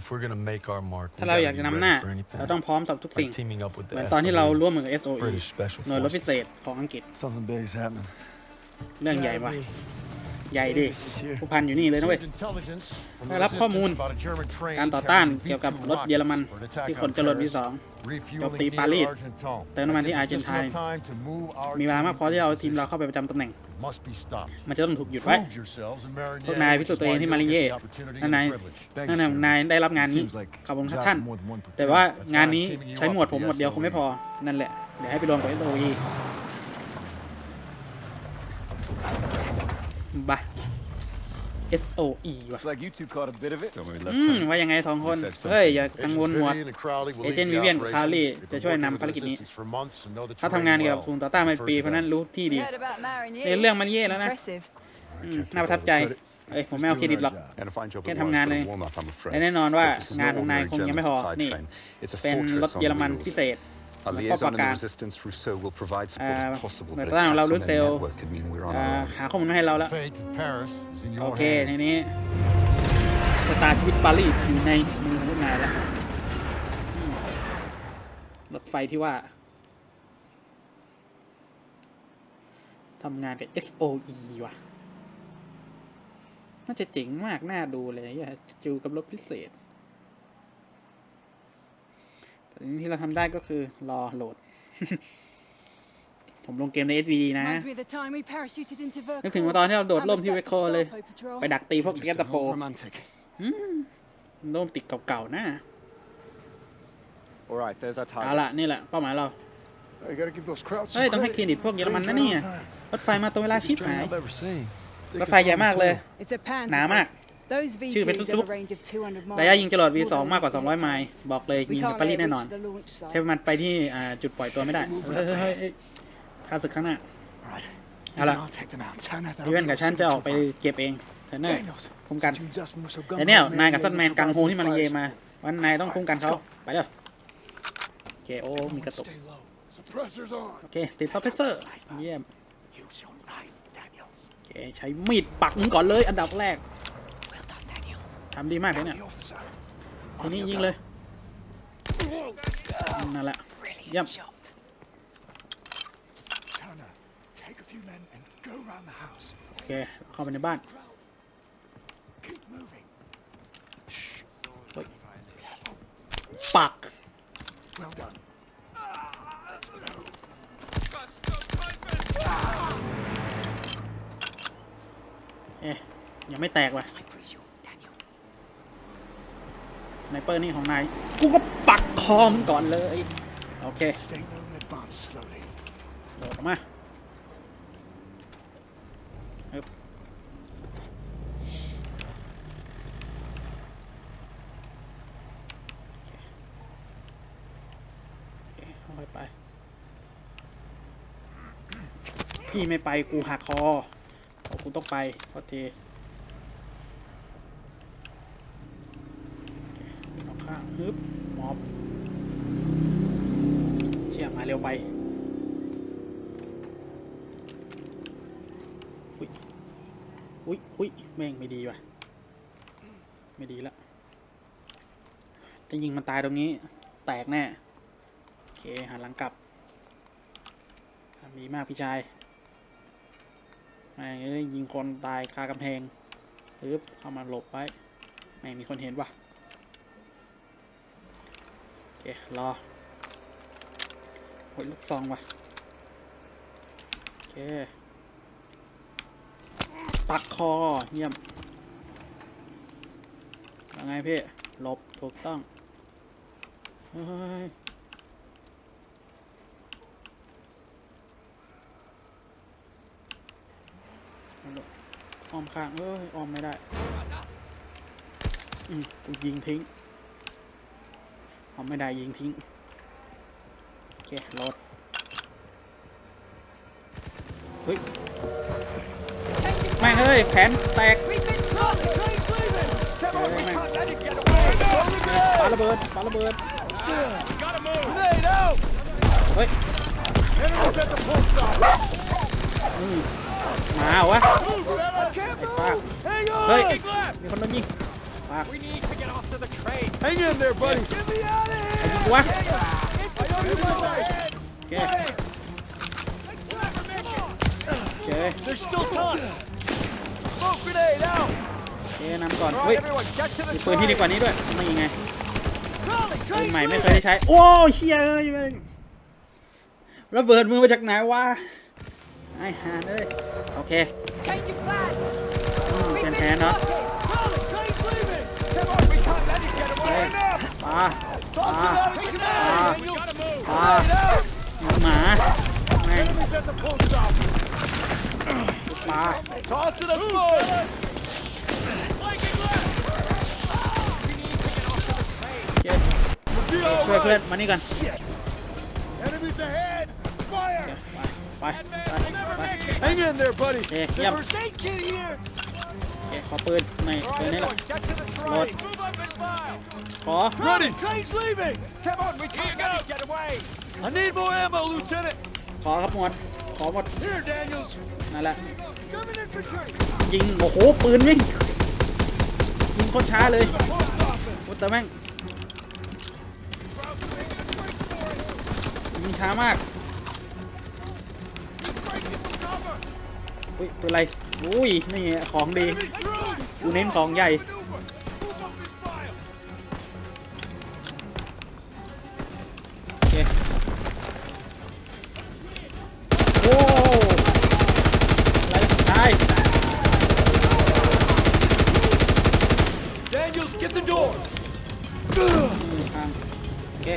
If we're gonna make our mark, we ถ้าเราอยาก gotta จะ be นำหน้า ready for anything. เราต้องพร้อมสำหรับทุกสิ่ง Like teaming up with เหมือน the ตอนที่เรา SOE, ร่วมมือกับ SOE British Special หน่วยรบพิ Forces. เศษของอังกฤษ Something big's happening. เรื่องใหญ่ว่ะ ใหญ่ดิ This is here. ผู้พันอยู่นี่เลยนะเว้ย Received intelligence from ได้ the รับข้อมูล resistance about a German train การต่อต้าน carrying เกี่ยวกับ V2 รถเยอรมัน rockets for an attack ที่ขน on จรวด Paris, V2 refueling โจมตี near ปารีส Argenton. เติมน้ำมันที่ This อา is ร์เจน just ไตน์ enough time to move our มีเวลามากพอที่ team เอา into ทีมเรา position. เข้าไปประจำตำแหน่ง Must be stopped. มันจะต้องถูกหยุดไว้ Prove yourselves in Marigny, พวกนายพิ which สูจน์ is ตัวเอง why ที่ you'll มาริ get เย่ the opportunity นั่น and นาย privilege. Thanks, นั่นน่ะ sir. นายได้รับงานนี้ Seems like ขอบคุณครับ jobs ท่าน for more than one platoon. แต่ว่างานนี้ใช้หมวดผมหมวดเดียวคงไม่พอนั่นแหละเดี๋ยวให้ไปรวมกับ SOE บ้า SOE ว่ะ Looks like you two caught a bit of it. Don't worry, อืม Lieutenant. ว่ายังไงสองคน Said something. เฮ้ย อย่ากัง Agents วลหมวด Vivian and Crowley will lead Agent the Vivian operation. Crowley They've been จะช่วย working นำ with ภารกิจนี้ resistance for months and know the เขา terrain ทำงานเกี่ยวกับ well. กลุ่มต่อต้านไม่ปี Refer to เพราะฉะนั้น them. รู้ที่ดี Heard about Marigny. ในเรื่องมันเย่แล้วนะ Impressive. อืมน่าประทับใจ เอ้ย ผมไม่เอาเครดิตหรอก And a fine job แค่ it was, ทำงาน but เลย a warm-up, I'm afraid. และแน่นอนว่า Look, this is งาน no ของนาย ordinary คงยังไม่พอ German supply นี่ train. It's a เป็น fortress รถ on เยอรมัน wheels. พิเศษ Our แล้วก็ liaison ปรา and กา the ร resistance Rousseau will provide อ่า support if possible, หน่วย but ต่อต้านของเรา attacks รู on เซ their ล network could mean we're on อ่า our own. หาข้อมูลมาให้เราแล้ว Fate of Paris is in โอ your เคที hands. นี้ชะตาชีวิตปารีสอยู่ในมือของพวกนายแล้วอืมรถไฟที่ว่าทำงานกับ SOE ว่ะ น่าจะเจ๋งมาก น่าดูเลยอย่าจูกับรถพิเศษ แต่สิ่ง ที่เราทำได้ก็คือรอโหลด ผมลงเกมใน SVD นะ Reminds me of the time we parachuted into นึกถึง Vercors. ว่าตอนที่เราโดด And ร่ม was ที่ that เว the โคเลย Starpo Patrol? ไปดักตีพวกเกตโป romantic. ร่มติดเก่าๆนะ All right, there's our เอาละนี่แหละเป้าหมายเรา You gotta give those crowds เฮ้ย ต้องให้เครดิตพวกเยอรมันนะเนี่ยรถไฟมาตรงเวลาชิบหาย I've ever seen. รถไฟใหญ่มากเลย It's a Panzer หนามาก Those ชื่อเป็น V2s ซุ have ป a range of 200 miles. ระยะยิงจรวด more V2 than มากกว่า anything 200 ไมล์ else. บอกเลย We ยิงกับ can't ปารีส let it แน่นอน reach the launch site. ใช้มันไปที่อ่าจุดปล่อยตัวไม่ได้เฮ้ยเฮ้ยเฮ้ยเฮ้ยข้าศึกข้างหน้า All right. Hala. I'll take them out. Turn that พี่เว่นกับฉันจะออกไปเก็บเองเทรนเนอร์ Daniels. คุ้มกัน Jim Just Musso gun แต่เนี่ย home, นาย man. กับซันแมน They กัง provide โฮที่มาเลเย fires. มา วันนายต้องคุ้มกันเขาไปเด้อโอเคโอ้มีกระตุก Stay low. Suppressors on. โอเคติดซับเพเซอร์เยี่ยม Use your knife, Daniels. โอเคใช้มีดปักมึงก่อนเลยอันดับแรก Well done, Daniels. ทำดีมากเลยเนี่ย The officer. ทีนี้ยิงเลย นั่นแหละ Brilliant Yep. shot. Turner, take a few men and go around the house. โอเค เข้าไปในบ้าน Keep moving. เฮ้ยปัก Well done. Let's move. เอ๊ะยังไม่แตกว่ะ Sniper is yours, Daniels. สไน เปอร์นี่ของนาย กูก็ปักคอมงก่อนเลย โอเค Stay low and advance slowly. โดดออกมาฮึบโอเคค่อยๆไป พี่ไม่ไปกูหักคอเพราะกูต้องไปเพราะเทโอเคออกข้างฮึบมอบเชี่ยมาเร็ว ไปอุ้ยอุ้ยอุ้ยแม่งไม่ดีว่ะ ไม่ดีละถ้ายิงมันตายตรงนี้ แตกแน่โอเคหันหลังกลับทำดีมากพี่ชายแม่งยยิงคนตายคากำแพงปึ๊บเข้ามาหลบไว้แม่งมีคนเห็นว่ะโอเครอ โอ้ยลูกซองว่ะ โอเค ปักคอ เยี่ยมยังไงพี่หลบ ถูกต้อง เฮ้ยอออมข้าง เอ้ยอ้อมไม่ได้ อืมกูยิงทิ้งอ้อมไม่ได้ยิงทิ้ง เคโหลดเฮ้ยแม่งเอ้ยแขนแตก We've been spotted. เฮ้ยแม่งปาระเบิดปาระเบิดเฮ้ยอืมมาเหรอวะไอ้ปากเฮ้ยมีคนโดนยิงปาก We need to get off to the train. Hang in there, buddy. Get me out of ไอ้ here. กูวะ I owe you my head. โอเคโอเค There's still time. Smoke grenade out. โอเคนำก่อน All เฮ้ย right, everyone, get to มี the ปืนที่ดีก train. ว่านี้ด้วยไม่ยังไง Crowley, ปืน train's ใหม่ไม่ leaving. เคยได้ใช้ โอ้เชี่ยเอ้ยแม่งระเบิดมือมาจากไหนวะไอ้ห่าเลยโอเค Change of plan. We've can been hand up. spotted. Crowley, train's leaving. Come on, we can't let him get away. Hey. Enough. ปลา Toss it Ah. Ah. Ah. Má. Má. Má. Toss it aside. Chết. Xoay เพื่อนมานี่กัน Enemies ahead. Fire. ไปไป Hang in there, buddy. The first aid kit here. ขอปืนไม่ปืนให้หรอกรถ the train. Load. Move up and file. ขอ Ready. Train's leaving. Come on, we can't let him get away. I need more ammo, Lieutenant. ขอครับหมวดขอหมด Here, Daniels. นั่นแหละ Coming infantry. ยิง โอ้โห ปืนวิ่ง ยิงโคตรช้าเลย The post office. โคตรแต่แม่ง ยิงช้ามาก อุ้ยปืนอะไร อุ้ย นี่ไงของดี กูเน้นของใหญ่โ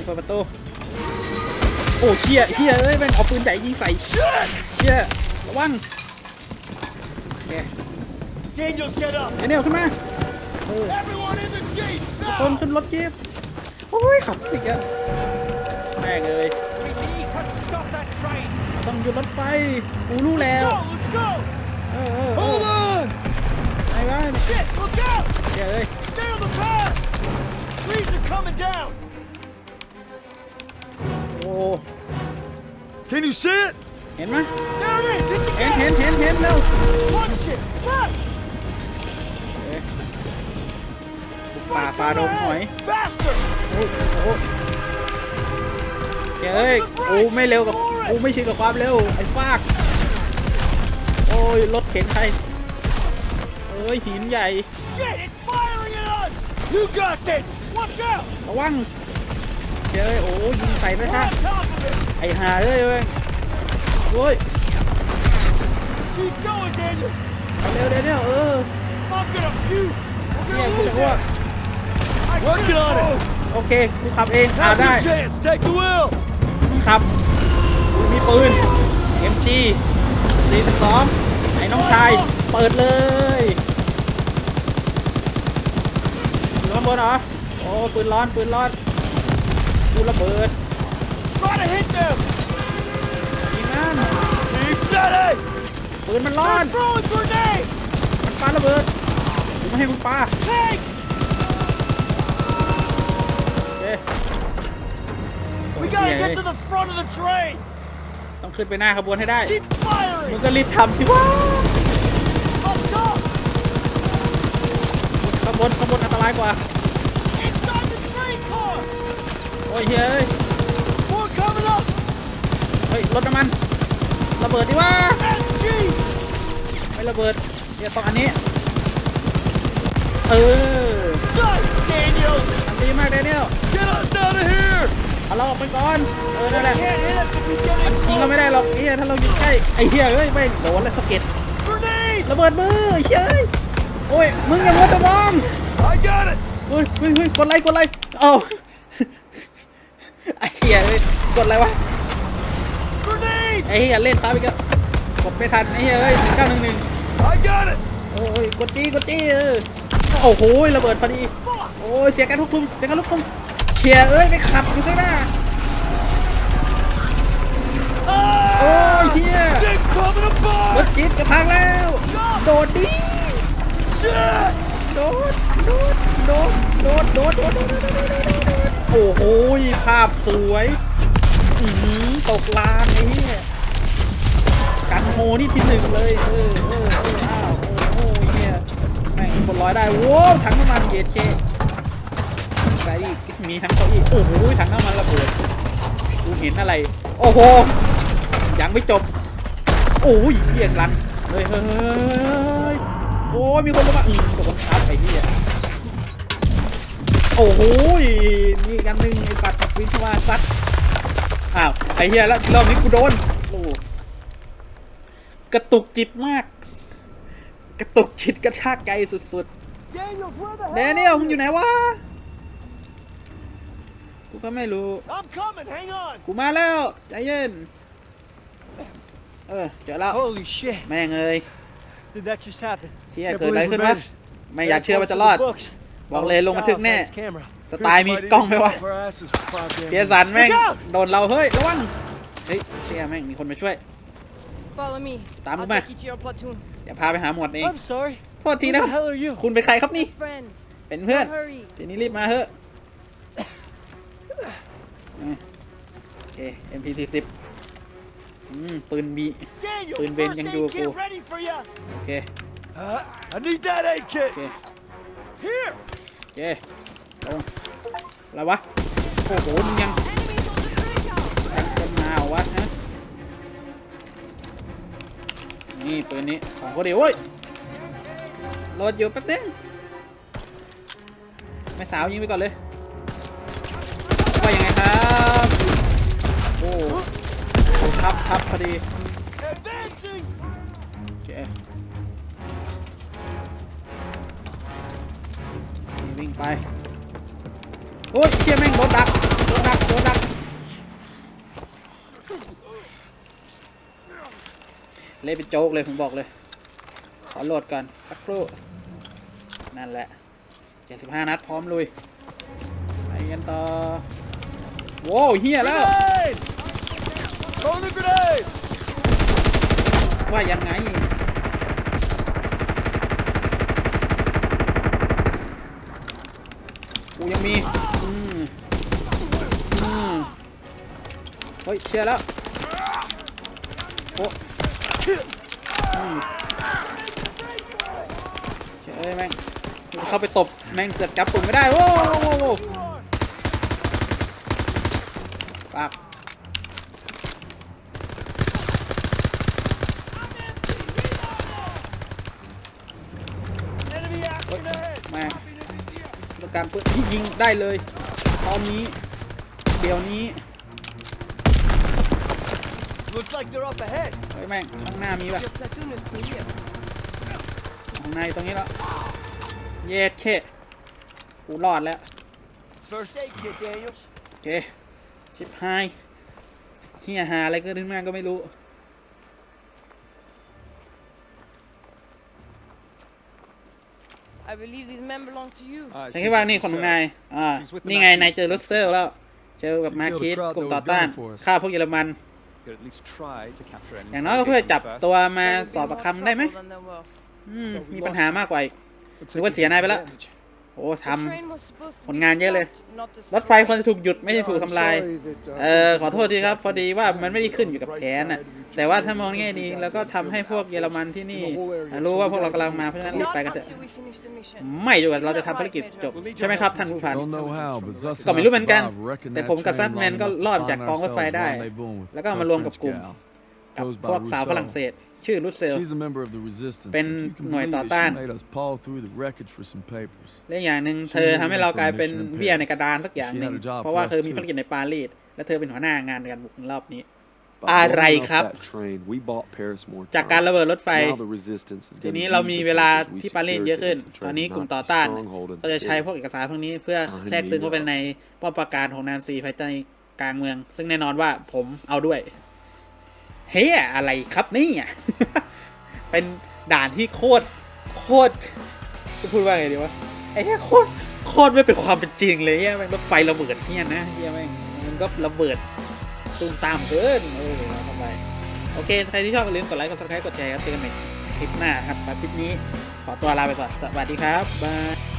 เคเปิดประตูโอ้เชี่ยเชี่ยเอ้ยแม่งเอาปืนใหญ่ยิงใส่ Shit. เชี่ยระวังโอเค Daniels, get up. ไอ้เนี่ยขึ้นมาเออ Everyone in the jeep. ทุกคนขึ้นรถจี๊ปโอ้ยขับอีกแล้วแม่งเลย We need to stop that train. ต้องหยุดรถไฟกูรู้แล้ว Go, let's go. เออเออเออ Hold on. ไอ้บ้าน Shit, look out. เชี่ยเอ้ย Stay on the path. Trees are coming down. โอ้ Can you see it? เห็นไหม There it is. Hit the เห็น gas. เห็นเห็นเห็นแล้ว Punch it. Left. เอ๊ะป่าฝ่าดงหอย Faster. โอ้โหเฮ้ยกูไม่เร็วกับกูไม่ชินกับความเร็ว ไอ้ฟาก โอ้ย รถเข็นใคร เอ้ย หินใหญ่ Shit, it's firing at us. You got this. Watch out. ระวัง เฮ้ยโอ้ยิงใส่ไม่ We're ทันไอ้ห่าเอ้ยเว้ยโอ้ยเร็วเดี๋ยวเนี่ยเออเนี่ยกูจะอ้วก Working on it. โอเคกูขับเองอ่า Now's ได้ your chance. Take the wheel. มึงขับกูมีปืน MG 42ไอ้น้องชาย เปิดเลยอยู่ข้างบนเหรอ โอ้ ปืนร้อน ปืนร้อน กูระเบิด Try to hit them. ยิงมัน Keep steady. ปืนมันร้อน They're throwing grenades. มันปาระเบิดกูไม่ให้มึงปา Tank. โอเค We gotta get to the front of the train. ต้องขึ้นไปหน้าขบวนให้ได้ Keep มึง firing. ก็รีบทำสิวะ Up top. ขบวนขบวนอันตรายกว่า อ้ยเฮ้ย More coming up. เฮ้ยรถน้ำมันระเบิดดิวะ SG. ไม่ระเบิดเดี๋ยวต้องอันนี้เออ Nice, Daniel. ทำดีมากเดนิเอล Get us out of here. เอาเราออกไปก่อนเออนั่นแหละ Can't hit us if we get มัน in ยิงเราไม่ close. ได้หรอกไอ้เหี้ยถ้าเรายิงใกล้ไอ้เหี้ยเฮ้ยไม่โดนแล้วสะเก็ด Grenade. ระเบิดมือไอ้เหี้ยเอ้ยโอ้ยมึงอย่ามัวแต่มอง I got it. เฮ้ยเฮ้ยเฮ้ยกดไลค์กดไลค์เอาไอ้เหี้ยเฮ้ยกดอะไรวะ Grenade. ไอ้เหี้ยเล่นซ้ำอีกแล้วกดไม่ทันไอ้เหี้ยเฮ้ยเก้าหนึ่งหนึ่ง I got it. โอ้ยกดจี้กดจี้เออโอ้โหระเบิดพอดีโอ้ยเสียการควบคุมเสียการควบคุมเขียเอ้ยไปขับอยู่ข้างหน้าโอ้ยเฮีย Jeep's coming ร apart. ถจี๊ดกระพังแล้วโดดดิ Shit. โดดโดดโดดโดดโดดโดดโดด โอ้โหภาพสวยอืตกลานไอ้เหี้ยกันโฮนี่ที่หนึ่งเลย เออเออเอออ้าวโอ้โหเฮียแม่งคนร้อยได้โว้ถังน้ำมันเย็ดเคไรอีกมีทั้งเก้าอี้โอ้โหถังน้ำมันระเบิดกูเห็นอะไร โอ้โหยังไม่จบโอ้ยเฮียรันเฮ้ยเฮ้ยโอ้ยมีคนลงมาอืมโดนทับไอ้เหี้ยโอ้โห ไอ้เหี้ยแล้วรอบนี้กูโดนโอ้กระตุกจิตมาก กระตุกจิตกระชากใจสุดๆแด hell? เนียลมึงอยู่ไหนวะ กูก็ไม่รู้ กูมาแล้ว ใจเย็น เออ เจอแล้ว Holy shit! แม่งเอ้ยเชี่ยเกิดอะไรขึ้นวะไม่อยากเชื่อว่าจะรอด บอกเลยลงบันทึกแน่ สไตล์มีกล้องไหมวะ Our asses for five damn เปียสัน minutes. แม่งโดนเราเฮ้ยระวังเฮ้ยเชี่ยแม่งมีคนมาช่วย Follow me. Tama I'll ba? take you to your platoon. เดี๋ยวพาไปหาหมวดเอง I'm sorry. โทษที Who นะ the hell are you? คุณเป็นใครครับนี่ Friend. เป็นเพื่อน Don't hurry. ทีนี้รีบมาเถอะโอเค MP40 อืมปืนบี Daniel, ปืนเบน first ยัง aid อยู่กับกู kit ready for you. โอเค Uh, I need that aid โอ kit. เค Here. โอเคลง อะไรวะ โอ้โหมึงยังทงกันมาเหรอวะฮะ นี่ปืนนี้ของเขาดีโว้ยโหลดอยู่แป๊บนึงแม่สาวยิงไปก่อนเลยว่ายังไงครับโอ้โหทับทับพอดีโอเควิ่งไป โอ้ยเชี่ยแม่งโดนดักโดนดักโดนดักเล่นเป็นโจ๊กเลยผมบอกเลย ขอโหลดก่อนสักครู่ นั่นแหละ75นัดพร้อมลุยไปกันต่อโว้วเฮียแล้ว Grenade. Throw the grenade. ว่ายังไง กู ยังมีอืมอืมเฮ้ยเชียร์แล้วโอ้อืมเชียร์แม่งเข้าไปตบแม่งเสือกจับปุ่มไม่ได้โว้วโว้วโว้วปาก Enemy action ahead. แม่งต้อง การปืนที่ยิงได้เลย ตอนนี้ เดี๋ยวนี้ Looks like they're up ahead. เฮ้ยแม่งข้างหน้ามีป่ะ Your platoon is still here. ข้างในตรงนี้แล้วเย็ดเคกูรอดแล้ว First aid kit, Daniels. โอเค ชิบหายเฮียหาอะไรเกิดขึ้นมาก็ไม่รู้ I believe these men belong to you. ฉันคิดว่านี่คนของนายอ่านี่ไงนายเจอรัสเซลแล้ว เจอกับมาร์คิสกลุ่มต่อต้านฆ่าพวกเยอรมัน Could at least try to capture any อย่างน้อยก็เพื่อจับ first. ตัวมา There will be สอบปาก more คำได้ไหม trouble than there were. อืมมีปัญหามากกว่าอีกหรือว่าเสียนายไปแล้ว โอ้ The ทำ train was supposed to ผล be งานเยอะเลย stopped, not รถไฟควรจะถูกหยุดไม่ใช่ถูกทำลาย เออขอโทษทีครับ พอดีว่ามันไม่ได้ขึ้นอยู่กับแผนน่ะ แต่ว่าถ้ามองแง่ดีแล้วก็ทำให้พวกเยอรมันที่นี่ รู้ว่าพวกเรากำลังมาเพราะฉะนั้นรีบ Not ไปกันเถอะ until we finish the mission. ไม่จนกว่าเราจะทำภารกิจจบ ใช่ไหมครับท่านผู้พัน Don't know how, but Zuss ก็ and ไม่ I รู้เหมือนกัน survived wrecking แต่ that ผมกับ train ซัดแมน long ก็ enough to รอด find จากกองรถไฟ ourselves ได้ rendezvousing with แล้วก็ tough มารวมกับ French กลุ่ม gal. กับ Goes พวก by สาวฝรั่ง Rousseau. เศส ชื่อรุสเซล She's a member of the resistance. เป็น If you can หน่วย believe ต่อ it, ต้าน She made us paw through the wreckage for some papers. และอย่างหนึ่งเธอทำให้เรากลายเป็นเบี้ยในกระดานสักอย่างหนึ่ง เพราะว่าเธอมีภารกิจในปารีสและเธอเป็นหัวหน้างานในการบุกรอบนี้ By Ah, blowing right, up Kap. that train, we bought Paris more จากการ time. ระเบิดรถไฟ Now the resistance is ที gonna นี้ use เรามี the เวลา papers we ที่ปารีส secured เยอะ to ขึ้น infiltrate ตอนนี้กลุ่ม Nazi ต่อต้าน stronghold in ก็ the จะใช้ city. พวกเอกสารพวกนี้เพื่อ Sign แทรกซึม me เข้าไปในป้อมปราการของนานซีภายในกลางเมือง ซึ่งแน่นอนว่าผมเอาด้วย เฮ้ยอะไรครับนี่อะเป็นด่านที่โคตรโคตรจะพูดว่าไงดีวะไอ้เหี้ยโคตรโคตรไม่เป็นความเป็นจริงเลยเฮียแม่งรถไฟระเบิดเนี่ยนะเฮียแม่งมันก็ระเบิดตุ้มตามเกินเออทำไรโอเคใครที่ชอบอย่าลืมกดไลค์กดซับสไครต์กดแชร์ครับเจอกันใหม่คลิปหน้าครับสำหรับคลิปนี้ขอตัวลาไปก่อนสวัสดีครับบาย